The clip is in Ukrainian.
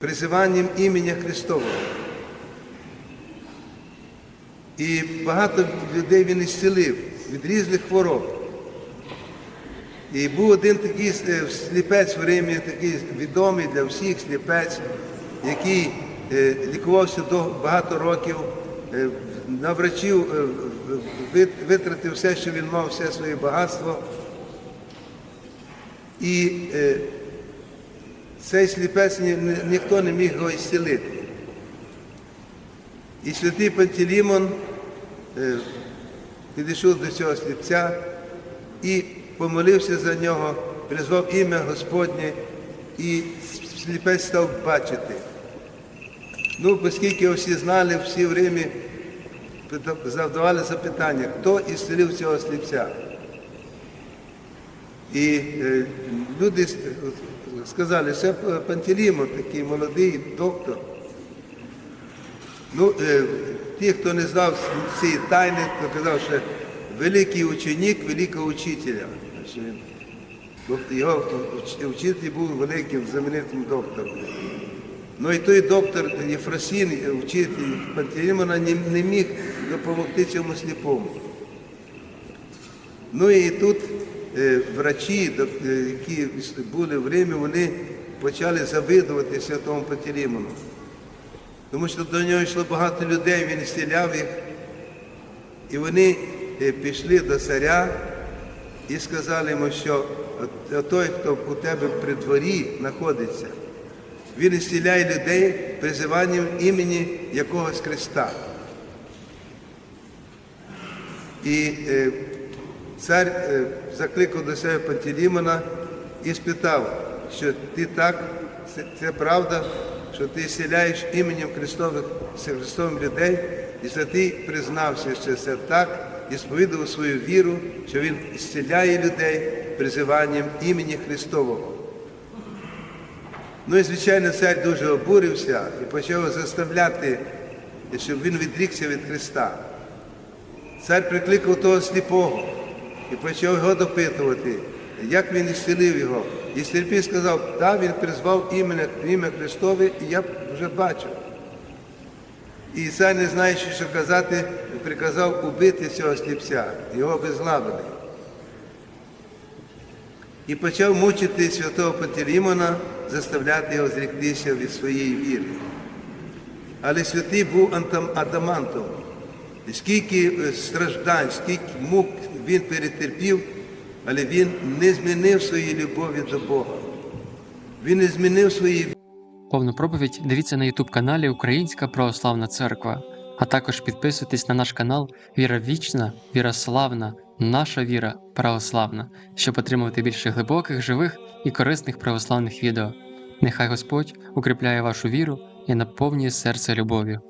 призиванням імені Христового. І багато людей він ісцелив від різних хвороб. І був один такий е, сліпець в Римі, такий відомий для всіх сліпець, який е, лікувався багато років, е, на врачів витратив все, що він мав, все своє багатство. І цей сліпець ні- ні- ніхто не міг його ісцілити. І святий Пантелеймон е, підійшов до цього сліпця і помолився за нього, призвав ім'я Господнє, і сліпець став бачити. Ну, оскільки всі знали, всі в Римі задавали запитання, хто ісцелив цього сліпця. І е, люди сказали, це Пантелеймон, такий молодий доктор. Ну, е, ті, хто не знав цієї тайни, то казав, що великий ученик великого учителя. Що Його вчитель був великим знаменитим доктором. Ну і той доктор Єфросін, вчитель Пантелеймона, не, міг допомогти цьому сліпому. Ну і тут врачі, е, які були в Римі, вони почали завидувати святому Пантелеймону. Тому що до нього йшло багато людей, він зціляв їх. І вони е, пішли до царя і сказали йому, що той, хто у тебе при дворі знаходиться, він зціляє людей призиванням імені якогось Христа. І е, цар е, закликав до себе Пантелеймона і спитав, що ти так, це, це правда, що ти зціляєш іменем Христових, Христовим людей, і святий признався, що це так, і сповідав свою віру, що він зціляє людей призиванням імені Христового. Ну і звичайно, цар дуже обурився і почав заставляти, щоб він відрікся від Христа. Цар прикликав того сліпого і почав його допитувати, як він ісцелив його. І сліпий сказав, так, він призвав ім'я, ім'я Христове, і я вже бачу. І цар, не знаючи, що казати, приказав убити цього сліпця, його обезглавили. І почав мучити святого Пантелеймона, заставляти його зріктися від своєї віри. Але святий був. І скільки е, страждань, скільки мук він перетерпів, але він не змінив своєї любові до Бога. Він не змінив своєї Повну проповідь дивіться на YouTube каналі Українська Православна Церква, а також підписуйтесь на наш канал Віра Вічна, Віра Славна, Наша Віра Православна, щоб отримувати більше глибоких, живих і корисних православних відео. Нехай Господь укріпляє вашу віру і наповнює серце любов'ю.